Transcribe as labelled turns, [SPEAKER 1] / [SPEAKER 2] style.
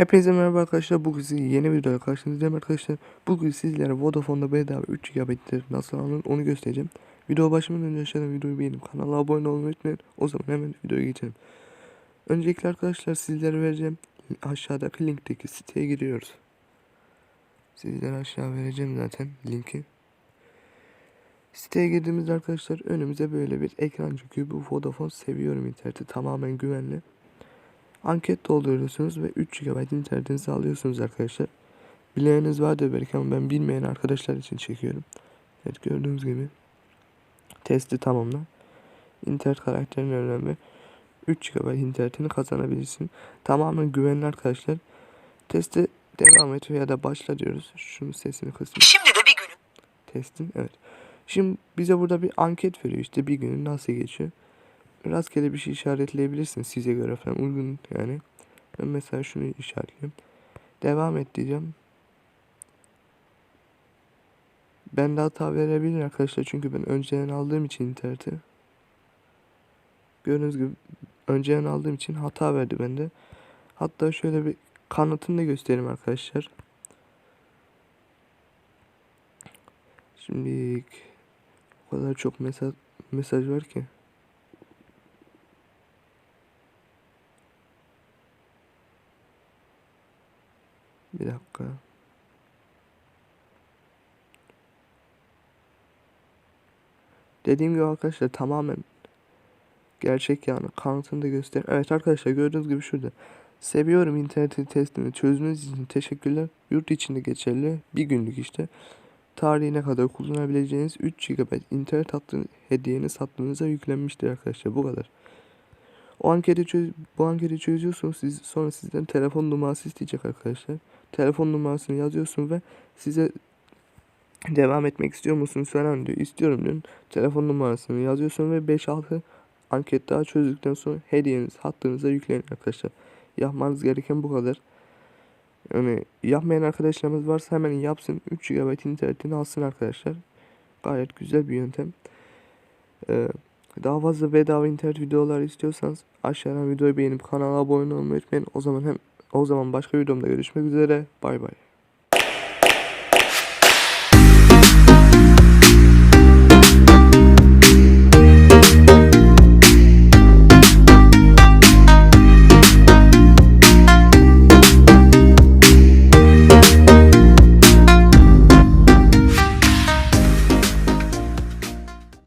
[SPEAKER 1] Hepinize merhaba arkadaşlar. Bugün size yeni videoya karşınızdayım arkadaşlar. Bugün sizlere Vodafone'da bedava 3 GB internet nasıl alınır onu göstereceğim. Video başlamadan önce aşağıdan videoyu beğenip kanala abone olmayı unutmayın. O zaman hemen videoya geçelim. Öncelikle arkadaşlar sizlere vereceğim aşağıdaki linkteki siteye giriyoruz. Sizlere aşağı vereceğim zaten linki. Siteye girdiğimizde arkadaşlar önümüze böyle bir ekran çıkıyor. Bu Vodafone seviyorum interneti tamamen güvenli. Anket dolduruyorsunuz ve 3 GB internetinizi alıyorsunuz arkadaşlar. Bileniniz vardır belki ama ben bilmeyen arkadaşlar için çekiyorum. Evet gördüğünüz gibi testi tamamla. İnternet karakterini öğren ve 3 GB internetini kazanabilirsin. Tamamen güvenli arkadaşlar. Teste devam et ya da başla diyoruz. Şunun sesini kısayım.
[SPEAKER 2] Şimdi de bir günüm.
[SPEAKER 1] Testin evet. Şimdi bize burada bir anket veriyor işte bir günün nasıl geçiyor. Rastgele bir şey işaretleyebilirsiniz size göre falan uygun yani. Ben mesela şunu işaretliyorum. Devam et diyeceğim. Ben de hata verebilir arkadaşlar çünkü ben önceden aldığım için interneti. Gördüğünüz gibi önceden aldığım için hata verdi bende. Hatta şöyle bir kanıtını da göstereyim arkadaşlar. Şimdi o kadar çok mesaj mesaj var ki. Bir dakika. Dediğim gibi arkadaşlar tamamen gerçek yani kanıtını da göster. Evet arkadaşlar gördüğünüz gibi şurada. Seviyorum interneti testini çözdüğünüz için teşekkürler. Yurt içinde geçerli bir günlük işte. Tarihine kadar kullanabileceğiniz 3 GB internet hattı hediyeniz hattınıza yüklenmiştir arkadaşlar bu kadar. O anketi çöz bu anketi çözüyorsunuz siz sonra sizden telefon numarası isteyecek arkadaşlar. Telefon numarasını yazıyorsun ve size devam etmek istiyor musunuz falan diyor. İstiyorum diyorsun. Telefon numarasını yazıyorsun ve 5-6 anket daha çözdükten sonra hediyeniz hattınıza yükleyin arkadaşlar. Yapmanız gereken bu kadar. Yani yapmayan arkadaşlarımız varsa hemen yapsın. 3 GB internetini alsın arkadaşlar. Gayet güzel bir yöntem. Ee, daha fazla bedava internet videoları istiyorsanız aşağıdan videoyu beğenip kanala abone olmayı unutmayın. O zaman hem o zaman başka videomda görüşmek üzere. Bay bay.